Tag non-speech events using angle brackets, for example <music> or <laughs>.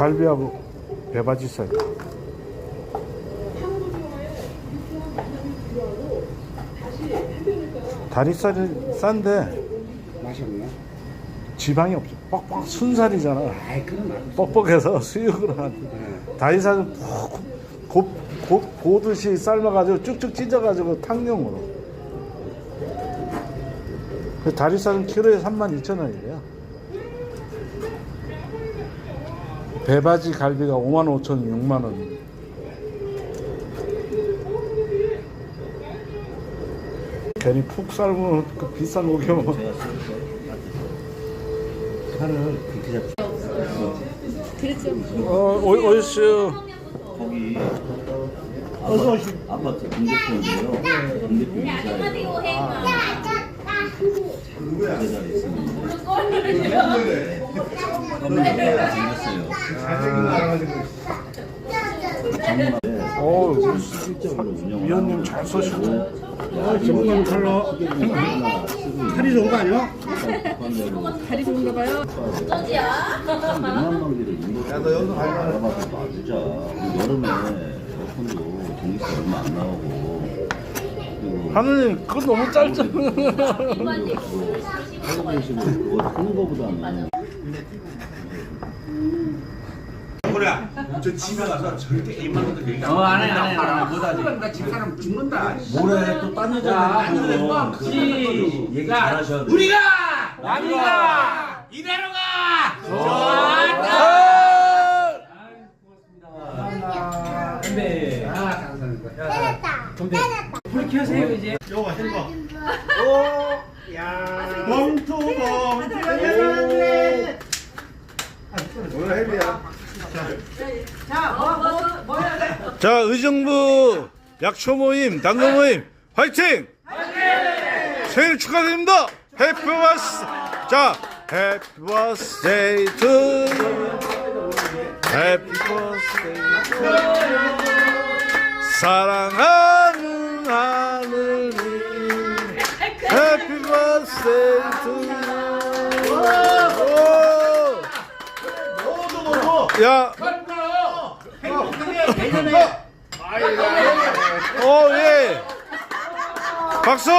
갈비하고 배바지살. 다리살이 싼데 맛이 없나? 지방이 없어. 뻑뻑 순살이잖아. 아이 뻑뻑해서 <laughs> 수육을 하는. 네. 다리살은 곱, 곱, 곱, 고듯이 삶아가지고 쭉쭉 찢어가지고 탕용으로. 그 다리살은 키로에 32,000원이래요. 배바지 갈비가 5만 5천 6만 원. 괜히 푹 삶은 그 비싼 고기 먹어. 살을 그렇게 잡 어, 어, 어이씨. 거기 아파트, 아파트 공대표인데요. 공대표 이사에 배달이 있습니다. 선배가 생겼어요. 어, 위원님 잘 써시고. 정말 칼로 살이 좋은 거 아니야? 다리 좋은가 봐요. 민원방비를 인도적으로 알아봐서 놔주자. 우리 여름에 에어컨도 전기세 얼마 안 나오고 하느님, 그거 너무 짧잖아. 할아버지식으로 그거 하는 거보다는 그래. 저 집에 가서 절대 이만 원도 얘기 안 어, 안 해, 안 해, 안 해. 못하지. 나 집사람 죽는다. 모레 또딴 여자 있고 시- 얘기 잘하셔야 돼. 우리가 남이가 이대로 가. 근데 아 감사합니다. 불 켜세요 이제. 요거 햄버. 오, 야. 봉투 봉투. 오늘 햄이야. 자, 의정부 약초 모임, 당근 모임, 화이팅! 생일 축하드립니다! 해피 버스! 자, 해피 버스데이 투 해피 버스데이 투 사랑하는 하늘이 해피 버스데이 투 야! 어, 예! 박수!